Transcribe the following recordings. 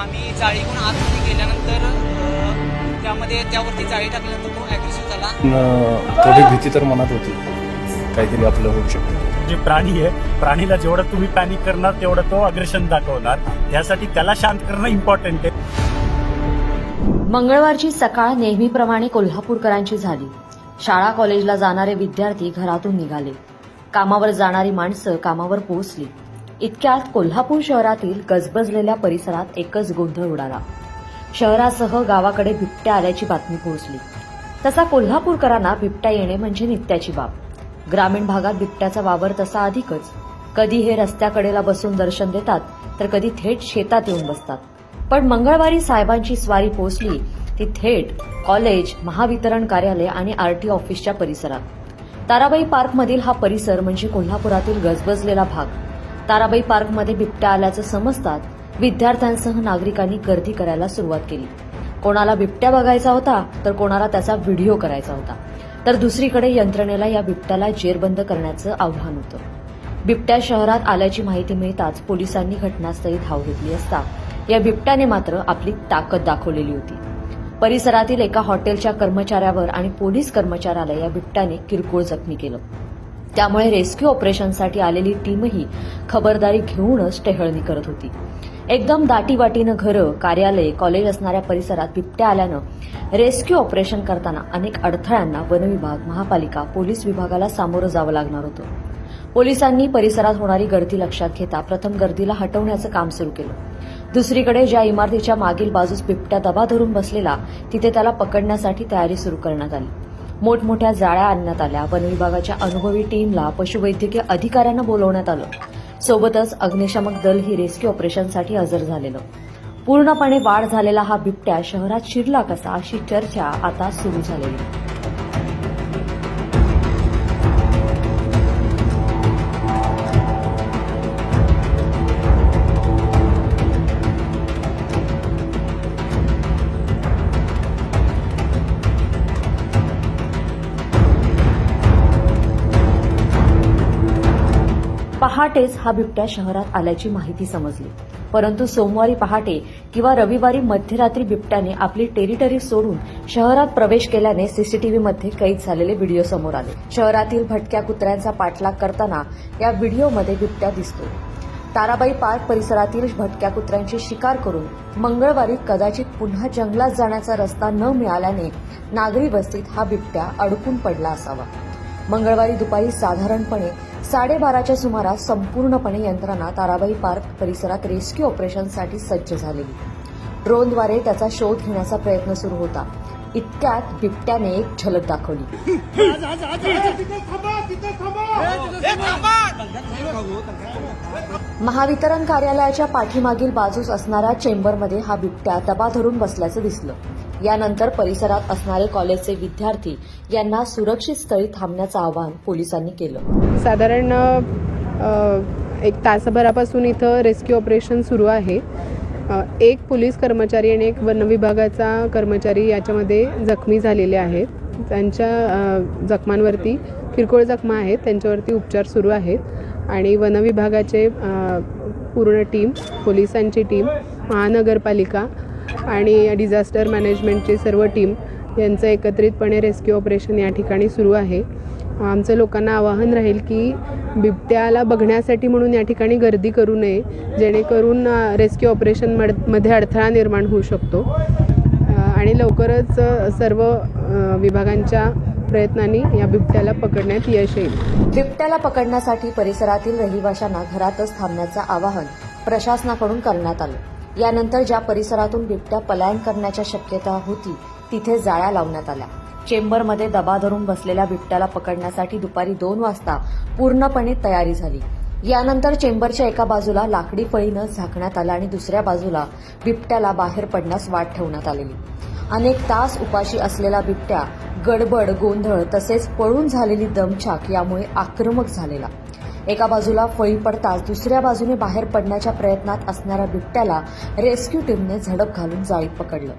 आम्ही जाळी घेऊन आतमध्ये गेल्यानंतर त्यामध्ये त्यावरती जाळी टाकल्यानंतर तो ॲग्रेसिव्ह झाला. न- थोडी भीती तर मनात होती. काहीतरी आपलं होऊ शकतं. जे प्राणी आहे प्राणीला जेवढं तुम्ही पॅनिक करणार तेवढं तो अग्रेशन दाखवणार. यासाठी त्याला शांत करणं इम्पॉर्टंट आहे. मंगळवारची सकाळ नेहमीप्रमाणे कोल्हापूरकरांची झाली. शाळा कॉलेजला जाणारे विद्यार्थी घरातून निघाले. कामावर जाणारी माणसं कामावर पोहोचली. इतक्यात कोल्हापूर शहरातील गजबजलेल्या परिसरात एकच गोंधळ उडाला. शहरासह गावाकडे बिबट्या आल्याची बातमी पोहोचली. तसा कोल्हापूरकरांना बिबट्या येणे म्हणजे नित्याची बाब. ग्रामीण भागात बिबट्याचा वावर तसा अधिकच. कधी हे रस्त्याकडेला बसून दर्शन देतात तर कधी थेट शेतात येऊन बसतात. पण मंगळवारी साहेबांची स्वारी पोहोचली ती थेट कॉलेज महावितरण कार्यालय आणि आरटी ऑफिसच्या परिसरात. ताराबाई पार्कमधील हा परिसर म्हणजे कोल्हापुरातील गजबजलेला भाग. ताराबाई पार्कमध्ये बिबट्या आल्याचं समजतात विद्यार्थ्यांसह नागरिकांनी गर्दी करायला सुरुवात केली. कोणाला बिबट्या बघायचा होता तर कोणाला त्याचा व्हिडिओ करायचा होता. तर दुसरीकडे यंत्रणेला या बिबट्याला जेरबंद करण्याचं आव्हान होतं. बिबट्या शहरात आल्याची माहिती मिळताच पोलिसांनी घटनास्थळी धाव घेतली असता या बिबट्याने मात्र आपली ताकद दाखवलेली होती. परिसरातील एका हॉटेलच्या कर्मचाऱ्यावर आणि पोलीस कर्मचाऱ्याला या बिबट्याने किरकोळ जखमी केलं. त्यामुळे रेस्क्यू ऑपरेशनसाठी आलेली टीमही खबरदारी घेऊनच टेहळणी करत होती. एकदम दाटीवाटीनं घरं कार्यालय कॉलेज असणाऱ्या परिसरात बिबट्या आल्यानं रेस्क्यू ऑपरेशन करताना अनेक अडथळ्यांना वनविभाग महापालिका पोलीस विभागाला सामोरं जावं लागणार होतं. पोलिसांनी परिसरात होणारी गर्दी लक्षात घेता प्रथम गर्दीला हटवण्याचं काम सुरू केलं. दुसरीकडे ज्या इमारतीच्या मागील बाजूस बिबट्या दबा धरून बसलेला तिथे त्याला पकडण्यासाठी तयारी सुरू करण्यात आली. मोठमोठ्या जाळ्या आणण्यात आल्या. वनविभागाच्या अनुभवी टीमला पशुवैद्यकीय अधिकाऱ्यांना बोलवण्यात आलं. सोबतच अग्निशामक दलही रेस्क्यू ऑपरेशनसाठी हजर झालेलं. पूर्णपणे वाढ झालेला हा बिबट्या शहरात शिरला कसा अशी चर्चा आता सुरू झालेली. पहाटेच हा बिबट्या शहरात आल्याची माहिती समजली. परंतु सोमवारी पहाटे किंवा रविवारी मध्यरात्री बिबट्याने आपली टेरिटरी सोडून शहरात प्रवेश केल्याने सीसीटीव्हीमध्ये कैद झालेले व्हिडिओ समोर आले. शहरातील भटक्या कुत्र्यांचा पाठलाग करताना या व्हिडिओमध्ये बिबट्या दिसतो. ताराबाई पार्क परिसरातील भटक्या कुत्र्यांची शिकार करून मंगळवारी कदाचित पुन्हा जंगलात जाण्याचा रस्ता न मिळाल्याने नागरी वस्तीत हा बिबट्या अडकून पडला असावा. मंगळवारी दुपारी साधारणपणे साडेबाराच्या सुमारास संपूर्णपणे यंत्रणा ताराबाई पार्क परिसरात रेस्क्यू ऑपरेशनसाठी सज्ज झालेली. ड्रोनद्वारे त्याचा शोध घेण्याचा प्रयत्न सुरू होता. इतक्यात बिबट्याने एक झलक दाखवली. महावितरण कार्यालयाच्या पाठीमागील बाजूस असणाऱ्या चेंबरमध्ये हा बिबट्या दबा धरून बसल्याचं दिसलं. यानंतर परिसरात असणारे कॉलेजचे विद्यार्थी यांना सुरक्षित स्थळी थांबण्याचं आवाहन पोलिसांनी केलं. साधारण एक तासभरापासून इथं रेस्क्यू ऑपरेशन सुरू आहे. एक पोलीस कर्मचारी आणि एक वन विभागाचा कर्मचारी याच्यामध्ये जखमी झालेले आहेत. त्यांच्या जखमांवरती किरकोळ जखमा आहेत त्यांच्यावरती उपचार सुरू आहेत आणि वन विभागाचे पूर्ण टीम पोलिसांची टीम महानगरपालिका आणि डिझास्टर मॅनेजमेंटची सर्व टीम यांचं एकत्रितपणे रेस्क्यू ऑपरेशन या ठिकाणी सुरू आहे. आमचं लोकांना आवाहन राहील की बिबट्याला बघण्यासाठी म्हणून या ठिकाणी गर्दी करू नये जेणेकरून रेस्क्यू ऑपरेशन मड- मध्ये अडथळा निर्माण होऊ शकतो. आणि लवकरच सर्व विभागांच्या प्रयत्नांनी या बिबट्याला पकडण्यात यश येईल. बिबट्याला पकडण्यासाठी परिसरातील रहिवाशांना घरातच थांबण्याचं आवाहन प्रशासनाकडून करण्यात आलं. यानंतर ज्या परिसरातून बिबट्या पलायन करण्याच्या शक्यता होती तिथे जाळ्या लावण्यात आल्या. चेंबरमध्ये दबा धरून बसलेल्या बिबट्याला पकडण्यासाठी दुपारी दोन वाजता पूर्णपणे तयारी झाली. यानंतर चेंबरच्या एका बाजूला लाकडी फळीनं झाकण्यात आलं आणि दुसऱ्या बाजूला बिबट्याला बाहेर पडण्यास वाट ठेवण्यात आलेली. अनेक तास उपाशी असलेला बिबट्या गडबड गोंधळ तसेच पळून झालेली दमछाक यामुळे आक्रमक झालेला. एका बाजूला फळी पडताच दुसऱ्या बाजूने बाहेर पडण्याच्या प्रयत्नात असणाऱ्या बिबट्याला रेस्क्यू टीमने झडप घालून जाळीत पकडलं.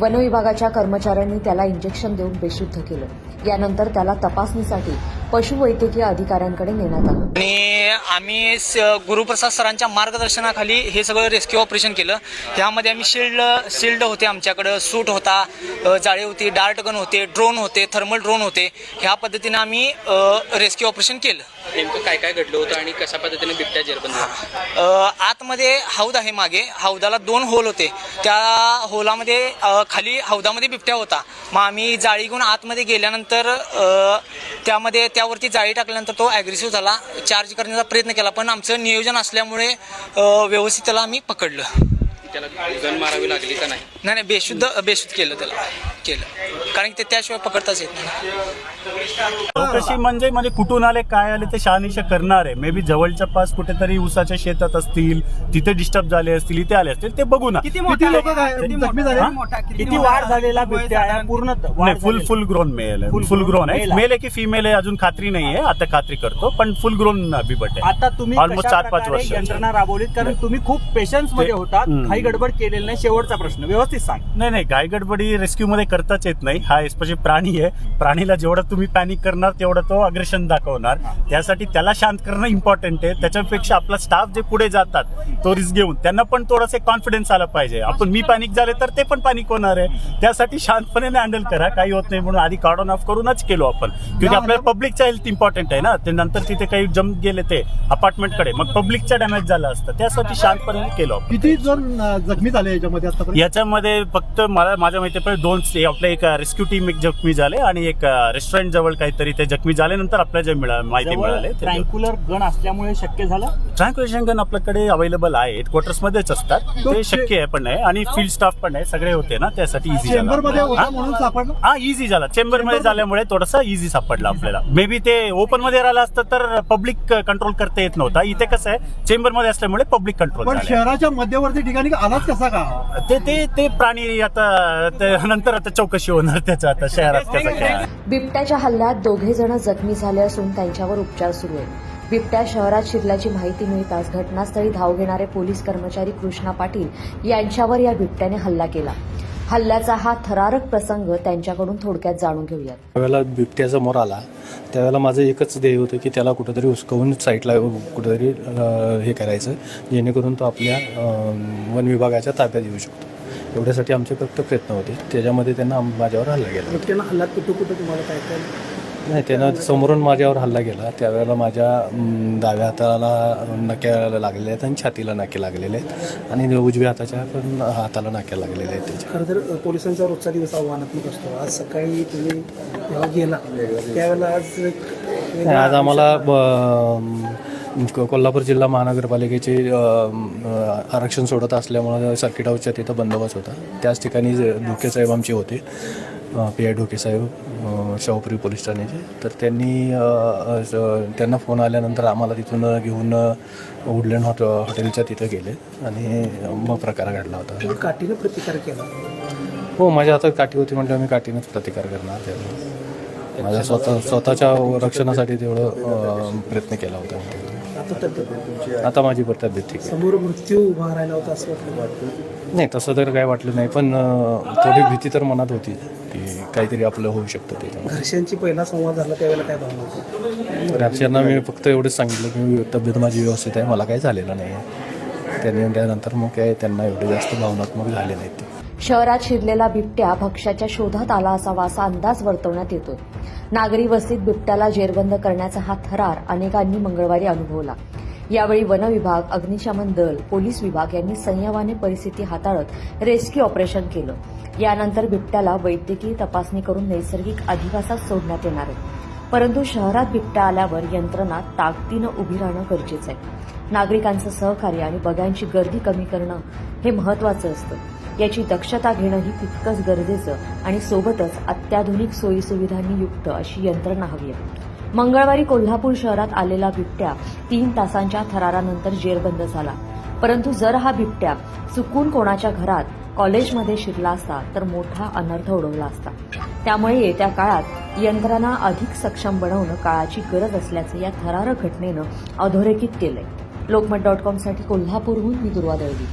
वनविभागाच्या कर्मचाऱ्यांनी त्याला इंजेक्शन देऊन बेशुद्ध केलं. यानंतर त्याला तपासणीसाठी पशुवैद्यकीय अधिकाऱ्यांकडे नेण्यात आलं. आणि आम्ही स- गुरुप्रसाद सरांच्या मार्गदर्शनाखाली हे सगळं रेस्क्यू ऑपरेशन केलं. त्यामध्ये आम्ही शिल्ड शिल्ड होते आमच्याकडं सूट होता जाळी होती डार्ट गन होते ड्रोन होते थर्मल ड्रोन होते. ह्या पद्धतीने आम्ही रेस्क्यू ऑपरेशन केलं. नेमकं काय काय घडलं होतं आणि कशा पद्धतीने बिबट्या जेरबंद झाला? अ, आतमध्ये हौद आहे मागे. हौदाला दोन होल होते. त्या होलामध्ये खाली हौदामध्ये बिबट्या होता. मग आम्ही जाळी घेऊन आतमध्ये गेल्यानंतर त्यामध्ये त्यावरती जाळी टाकल्यानंतर तो ॲग्रेसिव्ह झाला. चार्ज करण्याचा प्रयत्न केला पण आमचं नियोजन असल्यामुळे व्यवस्थित त्याला आम्ही पकडलं. त्याला गन मारावी लागली का नाही? नाही नाही बेशुद्ध बेशुद्ध केलं त्याला केलं. कारण की ते त्याशिवाय पकडताच येत नाही. चौकशी म्हणजे म्हणजे कुठून आले काय आले ते शहानिशा करणार आहे. मे बी जवळच्या पास कुठेतरी उसाच्या शेतात असतील तिथे डिस्टर्ब झाले असतील इथे आले असतील ते बघू ना. किती लोक जखमी झाले? हा? किती वाढ झालेला बिबट्या आहे पूर्ण नाही फुल फुल ग्रोन मेल आहे. फुल ग्रोन आहे. मेल आहे. की फिमेल आहे अजून खात्री नाही आहे आता खात्री करतो पण फुल ग्रोन बिबट आहे. आता तुम्ही Almost कशा चार पाच प्रकारे वर्ष. यंत्रणा राबवलीत? कारण तुम्ही खूप पेशन्समध्ये ते- होतात. हम्म. काही गडबड केलेली नाही शेवटचा प्रश्न. व्यवस्थित सांग. नाही नाही गायगडबडी रेस्क्यू मध्ये करताच येत नाही. हा स्पेशली प्राणी आहे. प्राणीला जेवढं तुम्ही पॅनिक करणार तेवढं तो अग्रेशन दाखवणार. त्यासाठी त्याला शांत करणं इम्पॉर्टंट आहे. त्याच्यापेक्षा आपला स्टाफ जे पुढे जातात तो रिस्क घेऊन त्यांना पण थोडंसं कॉन्फिडन्स आला पाहिजे. आपण मी पॅनिक झाले तर ते पण पॅनिक होणार आहे. त्यासाठी शांतपणे हँडल करा. काही होत नाही म्हणून आधी कार्डॉन ऑफ करूनच केलो आपण. क्योंकि आपल्याला पब्लिकच्या हेल्थ इम्पॉर्टंट आहे ना. ते नंतर तिथे काही जम गेले ते अपार्टमेंटकडे मग पब्लिकच्या डॅमेज झालं असतं. त्यासाठी शांतपणे केलो आपण. किती जण जखमी झाले याच्यामध्ये आतापर्यंत? याच्यामध्ये फक्त मला माझ्या माहितीपर्यंत दोन आपल्या एक रेस्क्यू टीम एक जखमी झाले आणि एक रेस्टॉरंट जवळ काहीतरी ते जखमी झाल्यानंतर आपल्याला जे मिळा माहिती मिळाली ट्रँक्युलर गण असल्यामुळे शक्य झालं? ट्रँक्युलेशन गन आपल्याकडे अवेलेबल आहे. हेडक्वार्टर्स मध्येच असतात. तो शक्य आहे पण आहे आणि फील्ड स्टाफ पण आहे. सगळे होते ना त्यासाठी इझी चेंबरमध्ये होता म्हणून सापडलं? हा इझी झाला. चेंबरमध्ये झाल्यामुळे थोडासा इझी सापडला आपल्याला. मे बी ते ओपनमध्ये राहिलं असतं तर पब्लिक कंट्रोल करता येत नव्हता. इथे कसं आहे चेंबरमध्ये असल्यामुळे पब्लिक कंट्रोल पण शहराच्या मध्यवर्ती ठिकाणी आलाच कसा का? ते ते प्राणी आता ते नंतर आता चौकशी होणार त्याचं आता शहरात त्याचं बिबट्याच्या हल्ल्यात दोघे जण जखमी झाले असून त्यांच्यावर उपचार सुरू आहेत. बिबट्या शहरात शिरल्याची माहिती मिळताच घटनास्थळी धाव घेणारे पोलीस कर्मचारी कृष्णा पाटील यांच्यावर या बिबट्याने हल्ला केला. हल्ल्याचा हा थरारक प्रसंग त्यांच्याकडून थोडक्यात जाणून घेऊयात. त्यावेळेला बिबट्या समोर आला त्यावेळेला माझं एकच ध्येय होतं की त्याला कुठंतरी उचकवून साईडला कुठंतरी अं, हे करायचं जेणेकरून तो आपल्या अं, वन विभागाच्या ताब्यात येऊ शकतो. एवढ्यासाठी आमचे फक्त प्रयत्न होते. त्याच्यामध्ये त्यांना माझ्यावर हल्ला गेला बिबट्यानं हल्ल्यात कुठं कुठं तुम्हाला काय काय नाही त्यानं समोरून माझ्यावर हल्ला गेला त्यावेळेला माझ्या अं, डाव्या हाताला नक्या लागलेल्या आहेत आणि छातीला नाके लागलेले आहेत. आणि उजव्या हाताच्या पण हाताला नाक्या लागलेल्या आहेत त्याच्या. खरं तर पोलिसांचा रोजचा दिवस आव्हानात्मक असतो. आज सकाळी तुम्ही जेव्हा गेला त्यावेळेला आज एक नाही, आज आम्हाला ब- को- कोल्हापूर जिल्हा महानगरपालिकेचे आरक्षण सोडत असल्यामुळं सर्किट हाऊसच्या तिथं बंदोबस्त होता. त्याच ठिकाणी जे ढोके साहेब आमचे होते पी आय ढोके साहेब शाहूपुरी पोलीस ठाण्याचे. तर त्यांनी त्यांना फोन आल्यानंतर आम्हाला तिथून घेऊन वुडलँड हॉट हॉटेलच्या तिथं गेले आणि मग प्रकार घडला होता. काठीनं प्रतिकार केला? हो माझ्या हातात काठी होती म्हणजे आम्ही काठीनंच प्रतिकार करणार त्यावेळेस माझ्या स्वतः स्वतःच्या रक्षणासाठी तेवढं प्रयत्न केला होता. मी. आता तब्येत आता माझी पण तब्येत ठीक आहे. समोर मृत्यू उभा राहिला होता असं वाटलं नाही तसं तर काय वाटलं नाही पण अ, थोडी भीती तर मनात होती की काहीतरी आपलं होऊ शकतं त्याच्यामध्ये घरच्यांची पहिला संवाद झाला त्यावेळेला काय भावना होती घरच्यांना मी फक्त एवढंच सांगितलं की तब्येत माझी व्यवस्थित आहे मला काही झालेलं नाही आहे. त्यांनी त्यानंतर मग काय त्यांना एवढे जास्त भावनात्मक झाले नाहीत ते. शहरात शिरलेला बिबट्या भक्ष्याच्या शोधात आला असावा असा अंदाज वर्तवण्यात येतो. नागरी वस्तीत बिबट्याला जेरबंद करण्याचा हा थरार अनेकांनी मंगळवारी अनुभवला. यावेळी वन विभाग अग्निशमन दल पोलीस विभाग यांनी संयमाने परिस्थिती हाताळत रेस्क्यू ऑपरेशन केलं. यानंतर बिबट्याला वैद्यकीय तपासणी करून नैसर्गिक अधिवासात सोडण्यात येणार आहे. परंतु शहरात बिबट्या आल्यावर यंत्रणा ताकदीनं उभी राहणं गरजेचं आहे. नागरिकांचं सहकार्य आणि बघ्यांची गर्दी कमी करणं हे महत्वाचं असतं. याची दक्षता घेणंही तितकंच गरजेचं आणि सोबतच अत्याधुनिक सोयीसुविधांनी युक्त अशी यंत्रणा हवी आहे. मंगळवारी कोल्हापूर शहरात आलेला बिबट्या तीन तासांच्या थरारानंतर जेरबंद झाला. परंतु जर हा बिबट्या चुकून कोणाच्या घरात कॉलेजमध्ये शिरला असता तर मोठा अनर्थ उडवला असता. त्यामुळे येत्या काळात यंत्रणा अधिक सक्षम बनवणं काळाची गरज असल्याचं या थरार घटनेनं अधोरेखित केलंय. लोकमत डॉट कॉमसाठी कोल्हापूरहून मी दुर्वा दळवी.